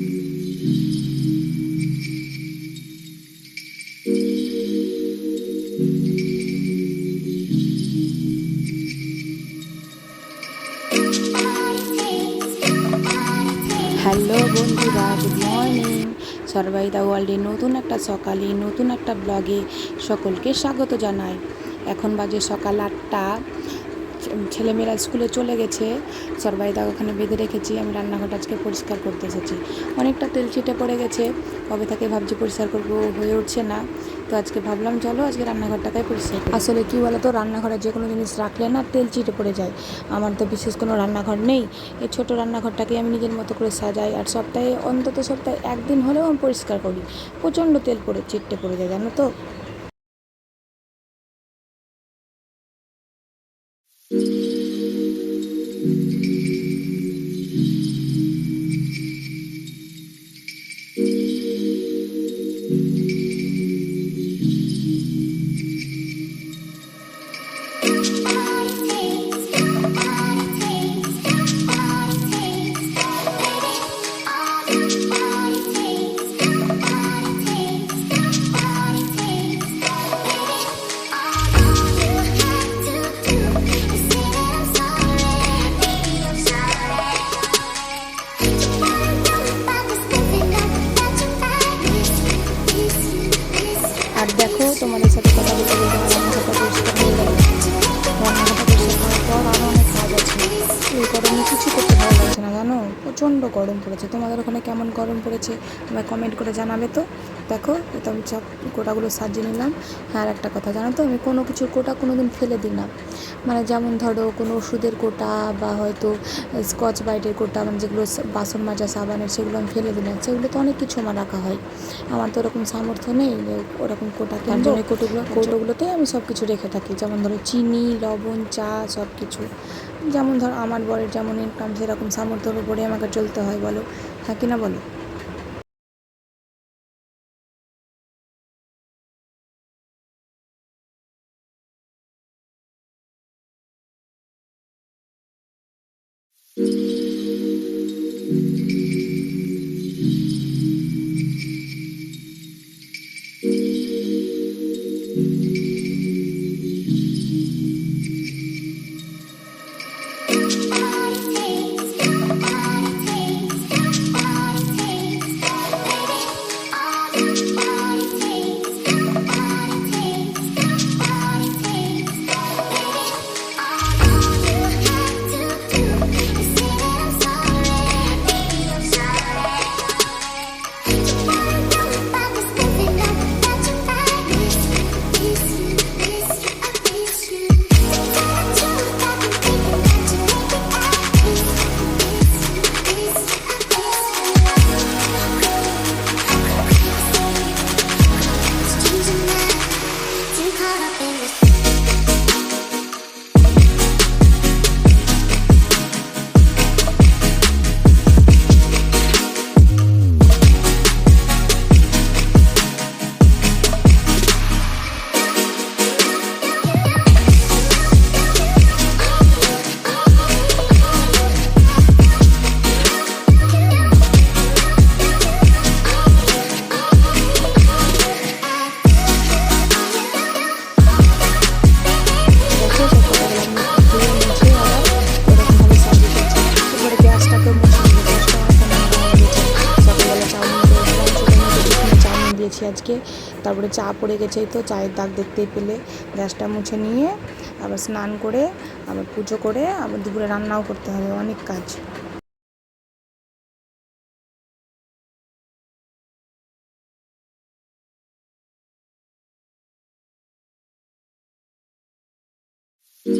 Hello সর্বাইদা ওয়ার্ল্ডের নতুন একটা সকালে, নতুন একটা ব্লগে সকলকে স্বাগত জানাই। এখন বাজে সকাল আটটা। ছেলেমেয়েরা স্কুলে চলে গেছে। সর্বাইদা ওখানে বেঁধে রেখেছি, আমি রান্নাঘরটা আজকে পরিষ্কার করতে এসেছি। অনেকটা তেল ছিটে পড়ে গেছে, কবে থেকে ভাবছি পরিষ্কার করব হয়ে উঠছে না। তো আজকে ভাবলাম, চলো আজকে রান্নাঘরটাকে পরিষ্কার আসলে কী বলো তো রান্নাঘরে যে কোনো জিনিস রাখলে না তেল চিটে পড়ে যায়। আমার তো বিশেষ কোনো রান্নাঘর নেই, এই ছোটো রান্নাঘরটাকে আমি নিজের মতো করে সাজাই। আর সপ্তাহে, অন্তত সপ্তাহে একদিন হলেও আমি পরিষ্কার করি। প্রচণ্ড তেল পড়ে চিটে পড়ে যায়, জানো তো? thank you প্রচণ্ড গরম পড়েছে। তোমাদের ওখানে কেমন গরম পড়েছে? তোমরা কমেন্ট করে জানাবে তো। দেখো তো আমি সব কোটাগুলো সাজিয়ে নিলাম। হ্যাঁ আর একটা কথা জানো তো আমি কোনো কিছুর কোটা কোনো দিন ফেলে দিই না। মানে যেমন ধরো কোনো ওষুধের কোটা বা হয়তো স্কচ ব্রাইটের কোটা মানে যেগুলো বাসন মাজা সাবানের সেগুলো আমি ফেলে দিই না। সেগুলো তো অনেক কিছু আমার রাখা হয়। আমার তো ওরকম সামর্থ্য নেই ওরকম কোটা তার জন্য এই কোটোগুলো কৌটোগুলোতে আমি সব কিছু রেখে থাকি। যেমন ধরো চিনি লবণ চা সব কিছু যেমন ধরো আমার বরের যেমন ইনকাম সেরকম সামর্থ্যের উপরে আমাকে চলতে হয় বলো। হ্যাঁ কি না বলো Caught দিয়েছি আজকে। তারপরে চা পড়ে গেছে তো, চায়ের দাগ দেখতেই পেলে। গ্যাসটা মুছে নিয়ে আবার স্নান করে, আবার পুজো করে আবার দুপুরে রান্নাও করতে হবে, অনেক কাজ। তো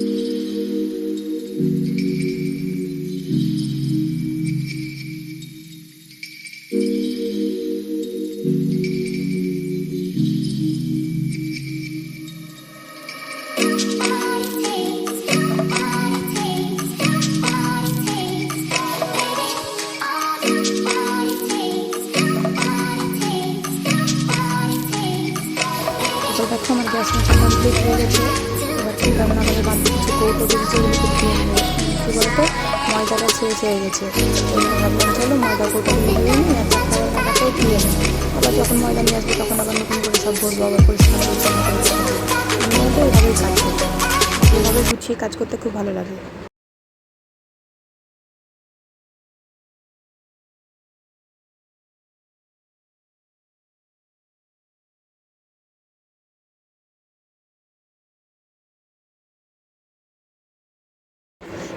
কৌটো কী বলতো? ময়দাটা শেষ হয়ে গেছে। ওই ভাবলাম চলো ময়দা নিই আর খাবার কাটাটাও ধুয়ে নিই আবার যখন ময়দা নিয়ে আসব, তখন আবার নতুন করে সব ভরবো আবার পরিষ্কার পরিচ্ছন্ন তো এভাবেই কাজ এভাবে গুছিয়ে কাজ করতে খুব ভালো লাগে।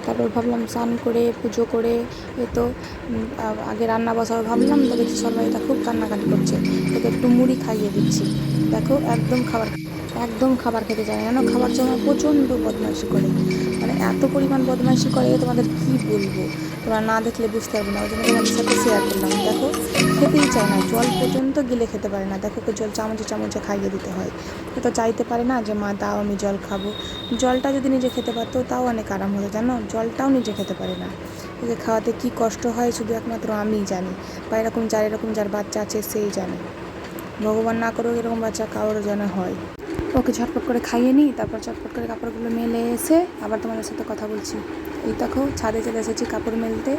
তারপর ভাবলাম স্নান করে, পুজো করে এ তো আগে রান্না বসাবো, ভাবলাম তো দেখছি সবাইটা খুব কান্নাকাটি করছে। তোকে একটু মুড়ি খাইয়ে দিচ্ছি। দেখো, একদম খাবার একদম খাবার খেতে চায় না। খাবার জন্য প্রচণ্ড বদমাইশি করে। মানে এত পরিমাণ বদমাইশি করে, তোমাদের কি বলব? তোমরা না দেখলে বুঝতে পারবে না, ওই জন্য তোমাদের সাথে শেয়ার করলাম। দেখো, খেতেই চায় না, জল পর্যন্ত গিলে খেতে পারে না। দেখো, ওকে জল চামচে চামচে খাইয়ে দিতে হয়। ও তো চাইতে পারে না যে, মা, দাও, আমি জল খাব। জলটা যদি নিজে খেতে পারতো, তাও অনেক আরাম হতো, জানো? জলটাও নিজে খেতে পারে না। ওকে খাওয়াতে কি কষ্ট হয়, শুধু একমাত্র আমিই জানি। বা এরকম যার এরকম যার বাচ্চা আছে, সেই জানে। ভগবান না করুক, এরকম বাচ্চা কারোর যেন হয়। ওকে ঝটপট করে খাইয়ে নিই, তারপর চটপট করে কাপড়গুলো মেলে এসে আবার তোমাদের সাথে কথা বলছি। এই দেখো, ছাদে চলে এসেছি কাপড় মেলতে।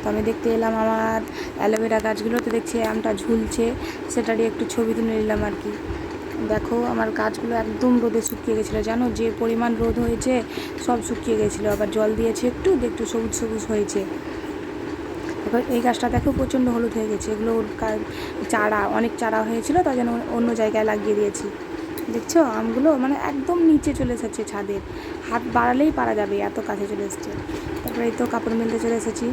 তো আমি দেখতে এলাম আমার অ্যালোভেরা গাছগুলোতে দেখছি আমটা ঝুলছে সেটারই একটু ছবি তুলে নিলাম আর কি। দেখো, আমার গাছগুলো একদম রোদে শুকিয়ে গেছিল, জানো? যে পরিমাণ রোদ হয়েছে, সব শুকিয়ে গেছিল। আবার জল দিয়েছে একটু একটু সবুজ সবুজ হয়েছে। এবার এই গাছটা দেখো, প্রচণ্ড হলুদ হয়ে গেছে। এগুলো চারা, অনেক চারা হয়েছিল, তাই জন্য অন্য জায়গায় লাগিয়ে দিয়েছি। দেখছ? আমগুলো মানে একদম নিচে চলে এসেছে ছাদের হাত বাড়ালেই পারা যাবে, এত কাছে চলে এসেছে। তারপরে এই তো কাপড় মেলতে চলে এসেছি।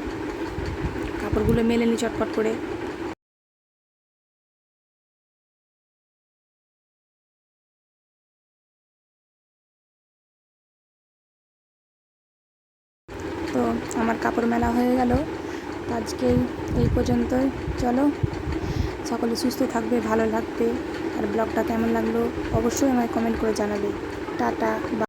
কাপড়গুলো মেলে নি চটপট করে। তো আমার কাপড় মেলা হয়ে গেল। আজকে এই পর্যন্তই। চলো, সকলে সুস্থ থাকবে, ভালো লাগবে আর ব্লগটা কেমন লাগল অবশ্যই আমায় কমেন্ট করে জানাবে। টাটা